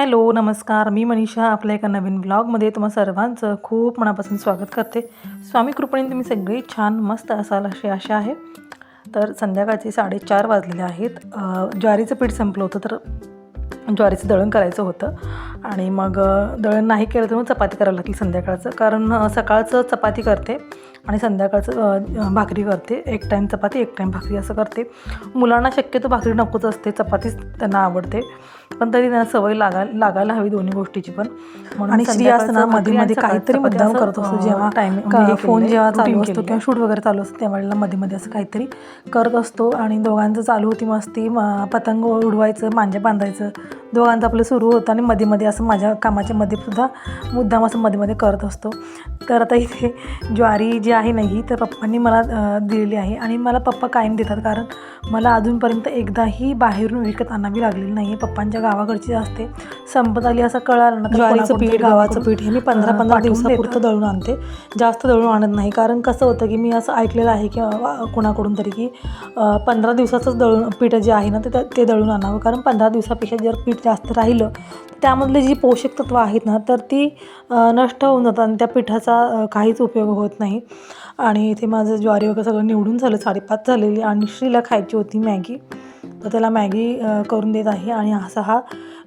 Hello नमस्कार. मी मनीषा आपल्या एका नवीन ब्लॉगमध्ये तुम्हा सर्वांचं खूप मनापासून स्वागत करते. स्वामी कृपेने तुम्ही सगळी छान मस्त असाल अशी आशा आहे. तर संध्याकाळचे साडेचार वाजलेले आहेत. ज्वारीचं पीठ संपलं होतं तर ज्वारीचं दळण करायचं होतं. आणि मग दळण नाही केलं तर मग चपाती करायला लागली संध्याकाळचं. कारण सकाळचं चपाती करते. आणि संध्याकाळचं भाकरी करते. एक टाईम चपाती एक टाईम भाकरी असं करते. मुलांना शक्यतो भाकरी नकोच असते. चपातीच त्यांना आवडते. पण तरी त्यांना सवय लागायला लागायला हवी दोन्ही गोष्टीची पण. आणि स्त्री असताना मध्ये मध्ये काहीतरी मुद्दाम करत असतो. असं, जेव्हा हे फोन जेव्हा चालू असतो किंवा शूट वगैरे चालू असतो त्यावेळेला मध्ये मध्ये असं काहीतरी करत असतो. आणि दोघांचं चालू होती मस्ती. पतंग उडवायचं मांजा बांधायचं. दोघांचं आपलं सुरू होतं आणि मध्ये मध्ये असं माझ्या कामाच्या मध्ये सुद्धा मुद्दाम असं मध्ये मध्ये करत असतो. तर आता इथे ज्वारी जी आहे ना ही तर पप्पांनी मला दिलेली आहे आणि मला पप्पा कायम देतात. कारण मला अजूनपर्यंत एकदाही बाहेरून विकत आणावी लागलेली नाही आहे पप्पांच्या गावाकडची असते. संपत आली असं कळालं ना ज्वारीचं पीठ गावाकडून, पीठ हे मी पंधरा पंधरा दिवसापुरतं. दळून आणते. जास्त दळून आणत नाही. कारण कसं होतं की मी असं ऐकलेलं आहे की कोणाकडून तरी की पंधरा दिवसाचंच दळून पीठ जे आहे ना ते ते दळून आणावं. कारण पंधरा दिवसापेक्षा जर पीठ जास्त राहिलं त्यामधले जी पोषक तत्व आहेत ना तर ती नष्ट होऊन जातात आणि त्या पिठाचा काहीच उपयोग होत नाही. आणि इथे माझं ज्वारी वगैरे सगळं निवडून झालं साडेपाच झालेली आणि श्रीला खायची होती मॅगी. तर त्याला मॅगी करून देत आहे आणि असा हा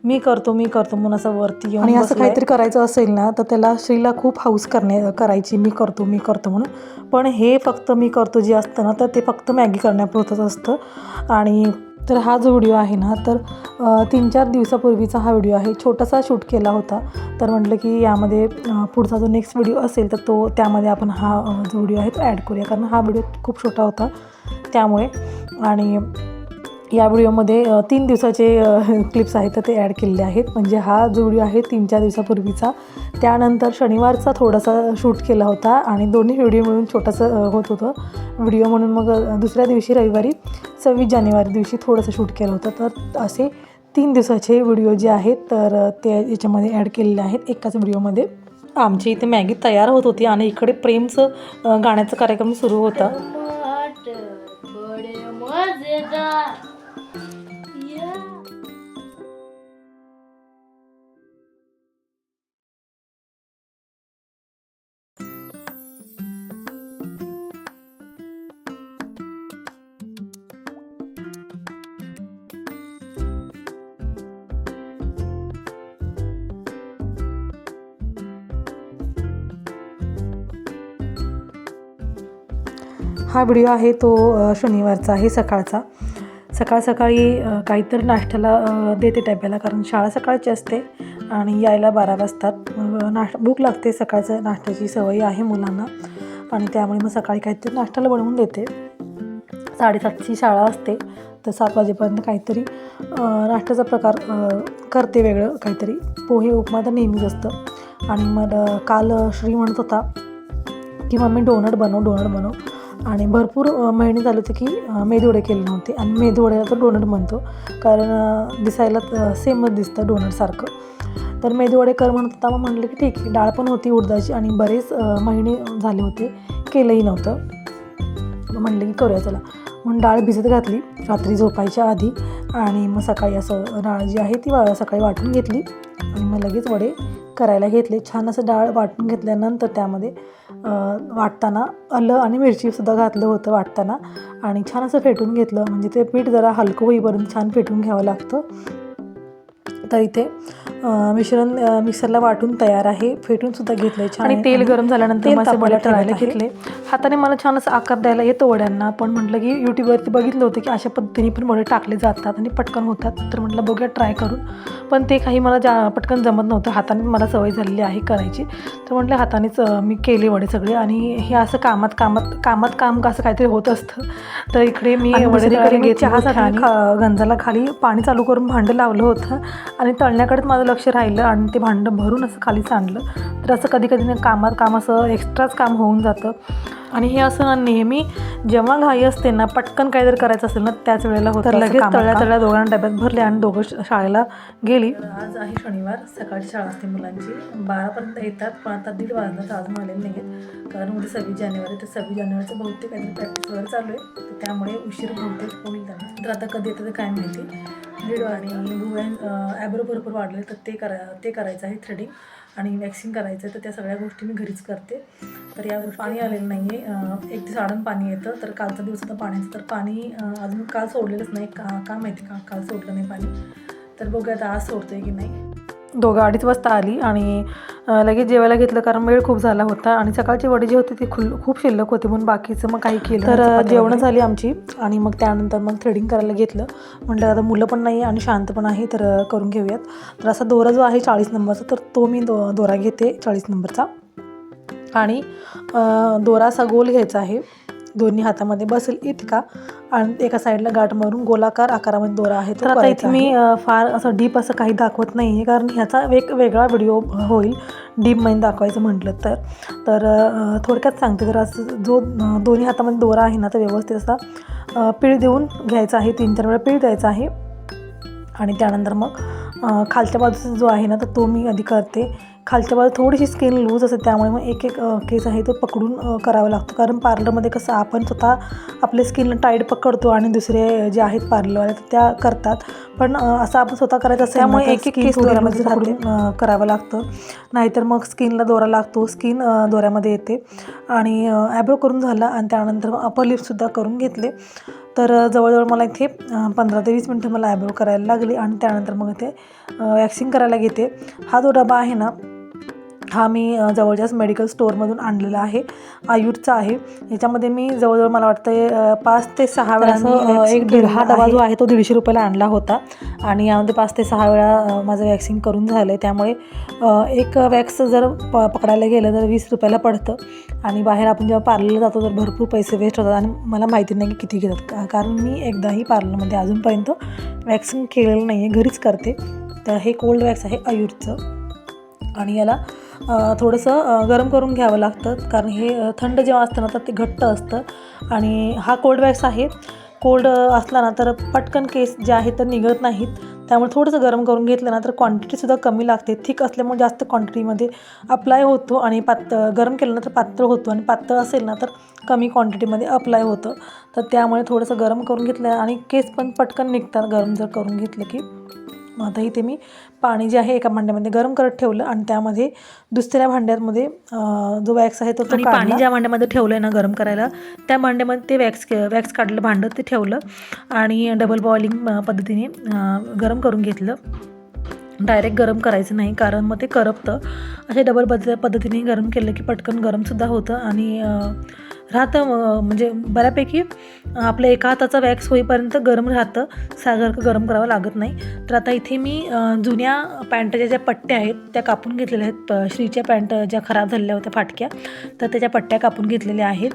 मी करतो मी करतो म्हणून असं वरती येऊन आणि असं. काहीतरी करायचं असेल ना तर त्याला श्रीला खूप हाऊस करणे करायची मी करतो मी करतो म्हणून. पण हे फक्त मी करतो जे असतं ना तर ते फक्त मॅगी करण्यापुरतंच असतं. आणि तर हा जो व्हिडिओ आहे ना तर तीन चार दिवसापूर्वीचा हा व्हिडिओ आहे. छोटासा शूट केला होता. तर म्हटलं की यामध्ये पुढचा जो नेक्स्ट व्हिडिओ असेल तर तो त्यामध्ये आपण हा जो व्हिडिओ आहे तो ॲड करूया. कारण हा व्हिडिओ खूप छोटा होता त्यामुळे. आणि या व्हिडिओमध्ये तीन दिवसाचे क्लिप्स आहेत तर ते ॲड केलेले आहेत. म्हणजे हा जो व्हिडिओ आहे तीन चार दिवसापूर्वीचा. त्यानंतर शनिवारचा थोडासा शूट केला होता आणि दोन्ही व्हिडिओ मिळून छोटासा होत होतं. व्हिडिओ म्हणून मग दुसऱ्या दिवशी रविवारी सव्वीस जानेवारी दिवशी थोडंसं शूट केलं होतं. तर असे तीन दिवसाचे व्हिडिओ जे आहेत तर ते याच्यामध्ये ॲड केलेले आहेत एकाच व्हिडिओमध्ये. आमची इथे मॅगी तयार होत होती आणि इकडे प्रेमचं गाण्याचा कार्यक्रम सुरू होता. हा व्हिडिओ आहे तो शनिवारचा आहे सकाळचा. सकाळ सकाळी काहीतरी नाश्त्याला देते डब्याला कारण शाळा सकाळची असते आणि यायला बारा वाजतात. नाश् भूक लागते सकाळचं नाश्त्याची सवय आहे मुलांना. आणि त्यामुळे मग सकाळी काहीतरी नाश्त्याला बनवून देते. साडेसातची शाळा असते तर सात वाजेपर्यंत काहीतरी नाश्त्याचा प्रकार करते वेगळं काहीतरी. पोहे उपमा तर नेहमीच असतं. आणि मग काल श्री म्हणत होता की मम्मी डोनट बनव डोनट बनव. आणि भरपूर महिने झाले होते की मेदूवडे केले नव्हते. आणि मेदूवड्याला तर डोनट म्हणतो. कारण दिसायला सेमच दिसतं डोनटसारखं तर मेदूवडे कर म्हणत होता. मग म्हणलं की ठीक आहे डाळ पण होती उडदाची आणि बरेच महिने झाले होते केलंही नव्हतं. मग म्हणलं की करूया चला. म्हणून डाळ भिजत घातली रात्री झोपायच्या आधी. आणि मग सकाळी असं डाळ जी आहे ती वा सकाळी वाटून घेतली. आणि मग लगेच वडे करायला घेतले. छान असं डाळ वाटून घेतल्यानंतर त्यामध्ये वाटताना आलं आणि मिरचीसुद्धा घातलं होतं वाटताना. आणि छान असं फेटून घेतलं. म्हणजे ते पीठ जरा हलकं होईपर्यंत छान फेटून घ्यावं लागतं. तर इथे मिश्रण मिक्सरला वाटून तयार आहे. फेटून सुद्धा घेतलंय छान आणि तेल गरम झाल्यानंतर आहे. घेतले. हाताने मला छान असं आकार द्यायला येतो वड्यांना. पण म्हटलं की यूट्यूबवरती बघितलं होतं की अशा पद्धतीने पण वडे टाकले जातात आणि पटकन होतात. तर म्हटलं बघूया ट्राय करून. पण ते काही मला जा पटकन जमत नव्हतं. हाताने मला सवय झालेली आहे करायची. तर म्हटलं हातानेच मी केले वडे सगळे. आणि हे असं कामात कामात कामात काम असं काहीतरी होत असतं. तर इकडे मी वडे चहासाठी गंजाला खाली पाणी चालू करून भांडं लावलं होतं. आणि तळण्याकडेच माझं लक्ष राहिलं आणि ते भांडं भरून असं खाली सांडलं. तर असं कधी कधी ना कामात काम असं एक्स्ट्राच काम होऊन जातं. आणि हे असं ना नेहमी जेव्हा घाई असते ना पटकन काहीतरी करायचं असेल ना त्याच वेळेला होतं तर लगेच कामाला. तळल्या तळल्या दोघांना डब्यात भरले आणि दोघं शाळेला गेली. आज आहे शनिवार सकाळची शाळा असते मुलांची. बारापर्यंत येतात पण आता दीड वाजता अजून आलेले नाही आहेत कारण उद्या सव्वीस जानेवारी तर सव्वीस जानेवारीचं बहुतेक काहीतरी प्रॅक्टिस वगैरे चालू आहे. तर त्यामुळे उशीर बहुतेक होईल त्यांना. तर आता कधी येतं ते काय माहिती. दीड आणि भुवया ॲब्रो भरपूर वाढले तर ते करा ते करायचं आहे थ्रेडिंग आणि वॅक्सिंग करायचं आहे तर त्या सगळ्या गोष्टी मी घरीच करते. तर या पाणी आलेलं नाही आहे एक ते साडण पाणी येतं. तर कालचा दिवस होता पाण्याचं. तर पाणी अजून काल सोडलेलंच नाही. का का माहिती का? काल सोडलं नाही पाणी. तर बघूया आता आज सोडतोय की नाही. दोघं अडीच वाजता आली आणि लगेच जेवायला घेतलं कारण वेळ खूप झाला होता. आणि सकाळची वडी जी होती ती खुल खूप शिल्लक होती म्हणून बाकीचं मग काही केलं तर जेवण. झाली आमची. आणि मग त्यानंतर मग थ्रेडिंग करायला घेतलं. म्हटलं आता मुलं पण नाही आणि शांत पण आहे तर करून घेऊयात. तर असा दोरा जो आहे चाळीस नंबरचा तर तो मी दो दोरा घेते चाळीस नंबरचा. आणि अं, दोरा असा गोल घ्यायचा आहे. दोन्ही हातामध्ये बसेल इतका. आणि एका साईडला गाठ मारून गोलाकार आकारामध्ये दोरा आहे तर आता इथे मी फार असं डीप असं काही दाखवत नाही आहे कारण ह्याचा एक वेगळा व्हिडिओ होईल. डीपमध्ये दाखवायचं म्हटलं तर. तर थोडक्यात सांगते तर असं जो दोन्ही हातामध्ये दोरा आहे ना तर व्यवस्थित असा पीळ देऊन घ्यायचा आहे. तीन चार वेळा पीळ द्यायचा आहे. आणि त्यानंतर मग खालच्या बाजूचा जो आहे ना तर तो मी आधी करते. खालच्या बाजू थोडीशी स्किन लूज असते त्यामुळे मग एक एक केस आहे तो पकडून करावा लागतो. कारण पार्लरमध्ये कसं आपण स्वतः आपले स्किन टाईट पकडतो आणि दुसरे जे आहेत पार्लरवाले तर त्या करतात. पण असं आपण स्वतः करायचं असेल ना, त्यामुळे एक एक केस दोऱ्यामध्ये अं, करावं लागतं. नाहीतर मग स्किनला दोरा लागतो स्किन दोऱ्यामध्ये येते. आणि ॲब्रो करून झाला आणि त्यानंतर मग अपर लिप्ससुद्धा करून घेतले. तर जवळजवळ मला इथे पंधरा ते वीस मिनटं मला ॲब्रो करायला लागली आणि त्यानंतर मग इथे वॅक्सिंग करायला घेते. हा जो डबा आहे ना हा मी जवळच्याच मेडिकल स्टोअरमधून आणलेला आहे. आयुर्चा आहे. याच्यामध्ये मी जवळजवळ मला वाटतं पाच ते सहा वेळा असं, एक दीड हा डबा जो आहे. तो दीडशे रुपयाला आणला होता. आणि यामध्ये पाच ते सहा वेळा माझं वॅक्सिंग करून झालं आहे त्यामुळे एक वॅक्स जर प पकडायला गेलं तर वीस रुपयाला पडतं. आणि बाहेर आपण जेव्हा पार्लरला जातो तर भरपूर पैसे वेस्ट होतात. आणि मला माहिती नाही की किती घेतात. का- कारण मी एकदाही पार्लरमध्ये अजूनपर्यंत वॅक्सिंग केलेलं नाही आहे घरीच करते. तर हे कोल्ड वॅक्स आहे आयुर्चं. आणि याला थोडंसं गरम करून घ्यावं लागतं. कारण हे थंड जेव्हा असतं ना तर ते घट्ट असतं. आणि हा कोल्ड वॅक्स आहे. कोल्ड असला ना तर पटकन केस जे आहेत तर निघत नाहीत. त्यामुळे थोडंसं गरम करून घेतलं ना तर क्वांटिटीसुद्धा कमी लागते. थिक असल्यामुळे जास्त क्वांटिटीमध्ये अप्लाय होतो आणि पात गरम केलं ना तर पातळ होतो. आणि पातळ असेल ना तर कमी क्वांटिटीमध्ये अप्लाय होतं. तर त्यामुळे थोडंसं गरम करून घेतलं आणि केस पण पटकन निघतात गरम जर करून घेतलं की मग आता इथे मी पाणी जे आहे एका भांड्यामध्ये गरम करत ठेवलं आणि त्यामध्ये दुसऱ्या भांड्यामध्ये जो वॅक्स आहे तो आणि काढला. पाणी ज्या भांड्यामध्ये ठेवलं आहे ना गरम करायला त्या भांड्यामध्ये ते वॅक्स वॅक्स काढलेलं भांडं ते ठेवलं आणि डबल बॉइलिंग पद्धतीने गरम करून घेतलं डायरेक्ट गरम करायचं नाही कारण मग ते करपतं असे डबल पद्ध पद्धतीने गरम केलं की पटकन गरमसुद्धा होतं आणि राहतं म्हणजे बऱ्यापैकी आपल्या एका हाताचा वॅक्स होईपर्यंत गरम राहतं. सारखं गरम करावं लागत नाही. तर आता इथे मी जुन्या पॅन्टच्या ज्या पट्ट्या आहेत त्या कापून घेतलेल्या आहेत. प- श्रीच्या पॅन्ट ज्या खराब झालेल्या होत्या फाटक्या तर त्याच्या पट्ट्या कापून घेतलेल्या आहेत.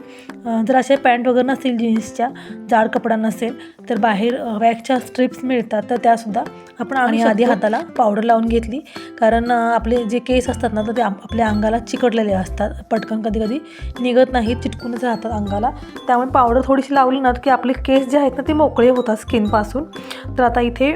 जर अशा पॅन्ट वगैरे नसतील जीन्सच्या जाड कपडा नसेल तर बाहेर वॅक्सच्या स्ट्रिप्स मिळतात तर त्यासुद्धा आपण आणि आधी हाताला पावडर लावून घेतली. कारण आपले जे केस असतात ना तर ते आप- आपल्या अंगाला चिकटलेले असतात. पटकन कधी कधी निघत नाहीत चिटकूनच राहतात अंगाला. त्यामुळे पावडर थोडीशी लावली ना की आपले केस जे आहेत ना ते मोकळे होतात स्किनपासून तर आता इथे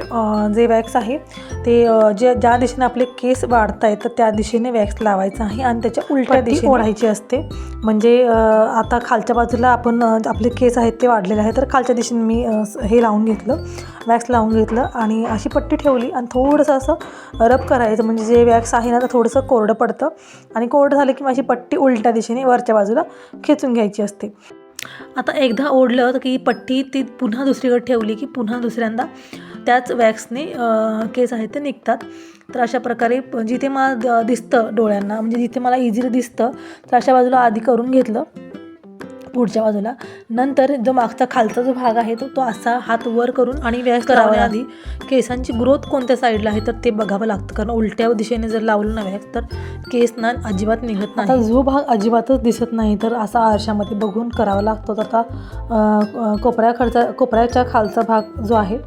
जे वॅक्स आहे ते जे ज्या दिशेने आपले केस वाढत आहेत तर त्या दिशेने वॅक्स लावायचं आहे आणि त्याच्या उलट्या दिशेने ओढायची असते. म्हणजे आता खालच्या बाजूला आपण आपले केस आहेत ते वाढलेले आहेत तर खालच्या दिशेने मी हे लावून घेतलं वॅक्स लावून घेतलं आणि अशी पट्टी ठेवली आणि थोडंसं असं रब करायचं. म्हणजे जे वॅक्स आहे ना तर थोडंसं कोरडं पडतं. आणि कोरडं झालं की माझी पट्टी उलट्या दिशेने वरच्या बाजूला खेचून घ्यायची असते. आता एकदा ओढलं तर की पट्टी ती पुन्हा दुसरीकडे ठेवली की पुन्हा दुसऱ्यांदा त्याच वॅक्सने केस आहेत ते निघतात. तर अशा प्रकारे जिथे मला द- दिसतं डोळ्यांना म्हणजे जिथे मला इझिली दिसतं तर अशा बाजूला आधी करून घेतलं. पुढच्या बाजूला. नंतर जो मागचा खालचा जो भाग आहे तो तो असा हात वर करून आणि व्यास करावा आधी केसांची ग्रोथ कोणत्या साईडला आहे तर ते बघावं लागतं. कारण उलट्या दिशेने जर लावलं ना वॅक्स तर केस ना अजिबात निघत आता नाही. जो भाग अजिबातच दिसत नाही तर असा आरशामध्ये बघून करावा लागतो. तर आता अ, अ, कोपऱ्या खर्चा कोपऱ्याच्या खालचा भाग जो आहे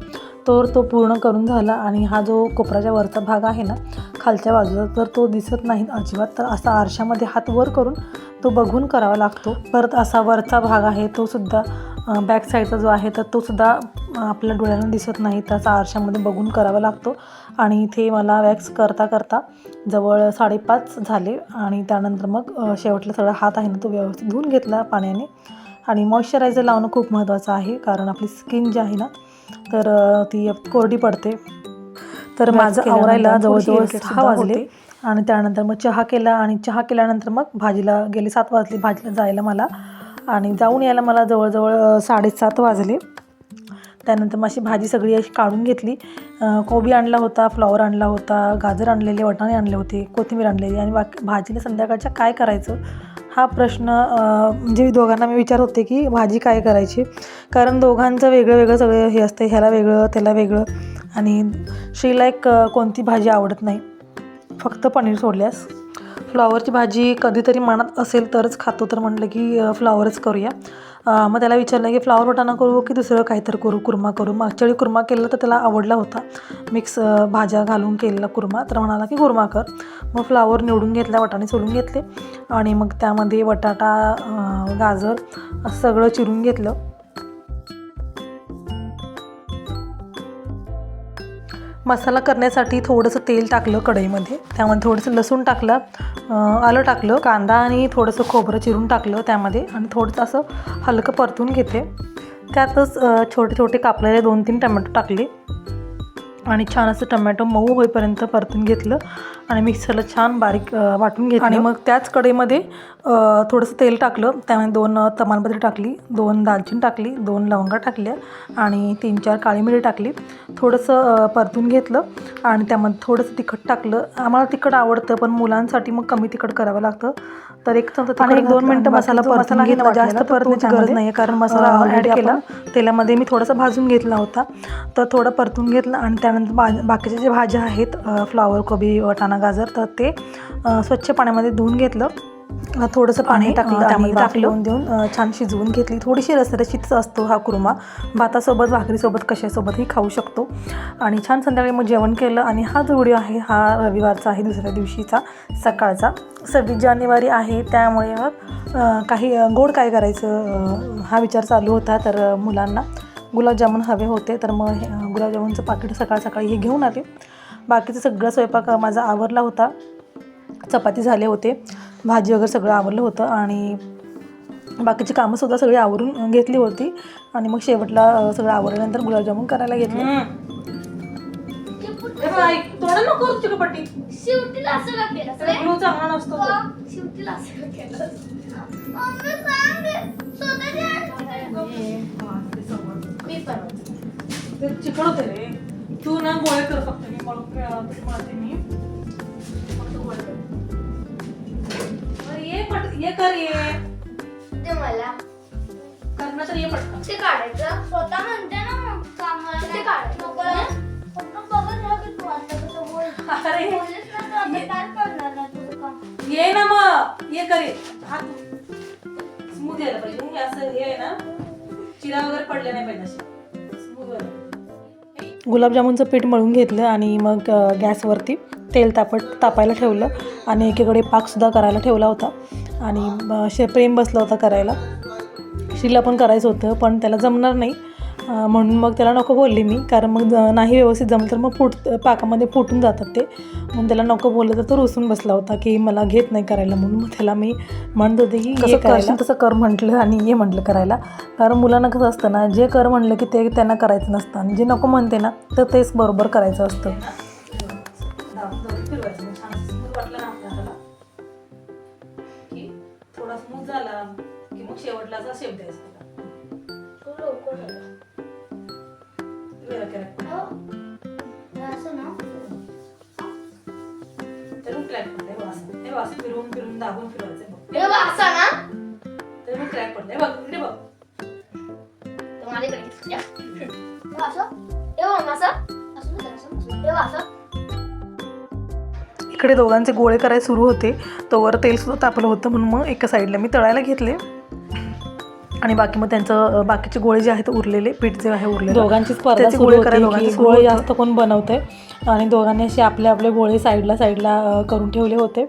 तर तो पूर्ण करून झाला आणि हा जो कोपऱ्याच्या वरचा भाग आहे ना खालच्या बाजूचा तर तो दिसत नाही अजिबात. तर असा आरशामध्ये हात वर करून तो बघून करावा लागतो. परत असा वरचा भाग आहे तो सुद्धा बॅक साईडचा जो आहे तर तो सुद्धा आपल्या डोळ्यांना दिसत नाही. त्याचा आरशामध्ये बघून करावा लागतो. आणि इथे मला वॅक्स करता करता जवळ साडेपाच झाले आणि त्यानंतर मग शेवटला सगळा हात आहे ना तो व्यवस्थित धुवून घेतला पाण्याने. आणि मॉइश्चरायझर लावणं खूप महत्त्वाचं आहे कारण आपली स्किन जी आहे ना तर ती कोरडी पडते. तर माझं आवरायला जवळजवळ सहा वाजले. आणि त्यानंतर मग चहा केला आणि चहा केल्यानंतर मग भाजीला गेले सात वाजले भाजीला जायला मला. आणि जाऊन यायला मला जवळजवळ साडेसात वाजले. त्यानंतर मग अशी भाजी सगळी अशी काढून घेतली. कोबी आणला होता फ्लॉवर आणला होता गाजर आणलेले वटाणे आणले होते कोथिंबीर आणलेली. आणि बाकी भाजीला संध्याकाळच्या काय करायचं? हा प्रश्न म्हणजे दोघांना मी विचार होते की भाजी काय करायची? कारण दोघांचं वेगळं वेगळं सगळं हे असतं ह्याला वेगळं त्याला वेगळं. आणि श्रीला एक कोणती भाजी आवडत नाही. फक्त पनीर सोडल्यास. फ्लॉवरची भाजी कधीतरी मनात असेल तरच खातो तर म्हटलं की फ्लॉवरच करूया. मग त्याला विचारलं की फ्लावर वटाणा करू की दुसरं काहीतरी करू कुर्मा करू. मागच्या वेळी कुर्मा केलेला तर त्याला आवडला होता. मिक्स भाज्या घालून केलेला कुर्मा. तर म्हणाला की कुर्मा कर. मग फ्लावर निवडून घेतला वटाणे सोलून घेतले. आणि मग त्यामध्ये बटाटा गाजर असं सगळं चिरून घेतलं. मसाला करण्यासाठी थोडंसं तेल टाकलं कढईमध्ये. त्यामध्ये थोडंसं लसूण टाकलं आलं टाकलं कांदा आणि थोडंसं खोबरं चिरून टाकलं त्यामध्ये आणि थोडंसं असं हलकं परतून घेते त्यातच छोटे छोटे कापलेले दोन तीन टमॅटो टाकले. आणि छान असं टमॅटो मऊ होईपर्यंत परतून घेतलं आणि मिक्सरला छान बारीक वाटून घेतलं. आणि मग त्याच कढईमध्ये थोडंसं तेल टाकलं. त्यामध्ये दोन तमालपत्री टाकली दोन दालचिनी टाकली दोन लवंगा टाकल्या आणि तीन चार काळी मिरी टाकली. थोडंसं परतून घेतलं आणि त्यामध्ये थोडंसं तिखट टाकलं. आम्हाला तिखट आवडतं पण मुलांसाठी मग कमी तिखट करावं लागतं. तर एक चमचा एक दोन मिनटं मसाला मसाला घेतला जास्त परतण्याची गरज नाही कारण मसाला ॲड केला. तेलामध्ये मी थोडासा भाजून घेतला होता. तर थोडं परतून घेतलं आणि त्यानंतर बा बाकीच्या जे भाज्या आहेत फ्लावर कोबी वाटाणा गाजर तर ते स्वच्छ पाण्यामध्ये धुवून घेतलं. थोडंसं पाणी टाकलं त्यामध्ये टाकलं. देऊन छान शिजवून घेतली. थोडीशी रसरशीच असतो हा कुर्मा. भातासोबत भाकरीसोबत कशासोबतही खाऊ शकतो. आणि छान संध्याकाळी मग जेवण केलं आणि हा जो व्हिडिओ आहे हा रविवारचा आहे दुसऱ्या दिवशीचा सकाळचा. सव्वीस जानेवारी आहे त्यामुळे काही गोड काय करायचं हा विचार चालू होता. तर मुलांना गुलाबजामुन हवे होते. तर मग गुलाबजामुनचं पाकिट सकाळ सकाळी हे घेऊन आले. बाकीचं सगळं स्वयंपाक माझा आवरला होता. चपाती झाले होते. भाजी वगैरे सगळं आवरलं होतं आणि बाकीची कामंसुद्धा सगळी आवरून घेतली होती. आणि मग शेवटला सगळं आवरल्यानंतर गुलाबजामुन करायला घेतले. चिकट होते रे. तू ना गोळे कर फक्त मी. ये कर ये. ते मला. करणं तर ये पटकन. ते काढायचं. स्वतः म्हणते ना कामाला. ते काढायचं. फक्त बघत राहा की तू आता कसं बोल. अरे. बोललीस ना तर आता काय करणार ना तुझं काम? ये ना मग. ये कर ये. हात स्मूथ यायला पाहिजे. हे असं हे आहे ना. चिरा वगैरे पडले नाही पाहिजे असे स्मूथ व्हायला गुलाबजामुनचं पीठ मळून घेतलं आणि मग गॅसवरती तेल तापट तापायला ठेवलं. आणि एकीकडे पाकसुद्धा करायला ठेवला होता. आणि प्रेम बसला होता करायला. शिला पण करायचं होतं पण त्याला जमणार नाही. म्हणून मग त्याला नको बोलली मी कारण मग नाही व्यवस्थित जमलं तर मग फुट पाकामध्ये फुटून जातात ते. म्हणून त्याला नको बोललं तर तो रुसून बसला होता की मला घेत नाही करायला म्हणून. मग त्याला मी म्हणत होते की कसं करायला. तसं कर म्हटलं आणि ये म्हटलं करायला. कारण मुलांना कसं असतं ना जे कर म्हणलं की ते त्यांना करायचं नसतं. आणि जे नको म्हणते ना तर तेच बरोबर करायचं असतं. की मग शेवटला शेप द्यायचा तू लवकर ये. हो. असं ना. फिरून फिरून दाबून फिरवायचं बघ. हे बघ, असं ना. तर मग क्रॅक पडलाय बघ इकडे बघ. तर मला इकडे घे. या. हे बघ असं. हे बघ असं. असं ना जरासं. हे बघ असं. इकडे दोघांचे गोळे करायला सुरू होते. तोवर तेलसुद्धा तापलं होतं म्हणून मग एका साईडला मी तळायला घेतले. आणि बाकी मग त्यांचं बाकीचे गोळे जे आहेत उरलेले पीठ जे आहे उरलेलं. दोघांची स्पर्धा गोळे करायला गोळे. जास्त कोण बनवतंय आणि दोघांनी असे आपले आपले गोळे साईडला साईडला करून ठेवले होते.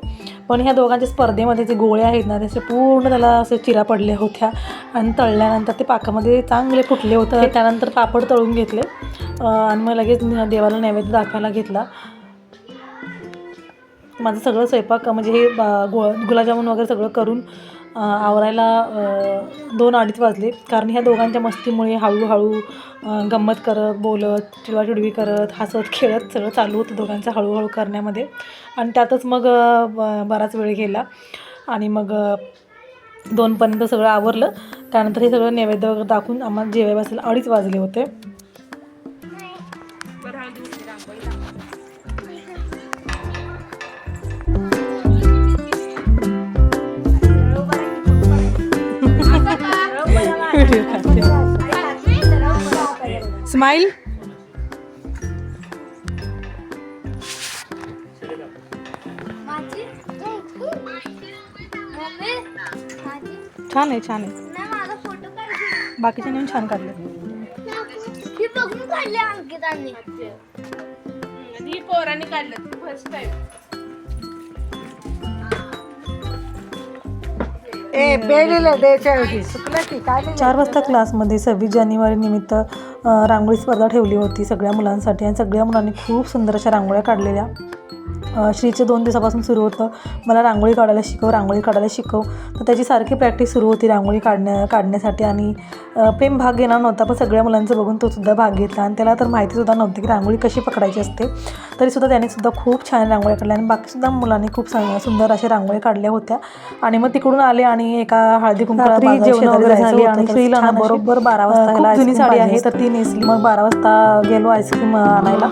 पण ह्या दोघांच्या स्पर्धेमध्ये जे गोळे आहेत ना त्याचे पूर्ण त्याला असे चिरा पडल्या होत्या. आणि तळल्यानंतर ते पाकामध्ये चांगले फुटले होते. त्यानंतर पापड तळून घेतले. आणि मग लगेच देवाला नैवेद्य दाखवायला घेतला. माझं सगळं स्वयंपाक म्हणजे हे गु गुलाबजामुन वगैरे सगळं करून आवरायला दोन अडीच वाजले. कारण ह्या दोघांच्या मस्तीमुळे हळूहळू गंमत करत बोलत चिडवाचिडवी करत हसत खेळत सगळं चालू होतं दोघांचं हळूहळू करण्यामध्ये. आणि त्यातच मग ब- बराच वेळ गेला. आणि मग दोनपर्यंत सगळं आवरलं. त्यानंतर हे सगळं नैवेद्य वगैरे दाखवून आम्हाला जेवाय बसायला अडीच वाजले होते. माझी छान आहे छान आहे. नाही माझा फोटो काढ बाकीचे नेऊन छान काढले. ही बघून काढले अंकितांनी ही पोरांनी काढलं फर्स्ट टाइम चार वाजता क्लासमध्ये सव्वीस जानेवारी निमित्त रांगोळी स्पर्धा ठेवली होती सगळ्या मुलांसाठी. आणि सगळ्या मुलांनी खूप सुंदर अशा रांगोळ्या काढलेल्या. श्रीचे दोन दिवसापासून सुरू होतं. मला रांगोळी काढायला शिकव रांगोळी काढायला शिकव. तर त्याची सारखी प्रॅक्टिस सुरू होती रांगोळी काढण्या काढण्यासाठी. आणि प्रेम भाग घेणार नव्हता पण सगळ्या मुलांचं बघून तो सुद्धा भाग घेतला. आणि त्याला तर माहितीसुद्धा नव्हती की रांगोळी कशी पकडायची असते. तरीसुद्धा त्याने सुद्धा खूप छान रांगोळ्या काढल्या. आणि बाकीसुद्धा मुलांनी खूप सुंदर अशा रांगोळ्या काढल्या होत्या. आणि मग तिकडून आले आणि एका हळदी कुंकू जेवण वगैरे झाली आणि श्रीला बरोबर बारा वाजता जुनी साडी आहे तर ती नेसली. मग बारा वाजता गेलो आईस्क्रीम आणायला.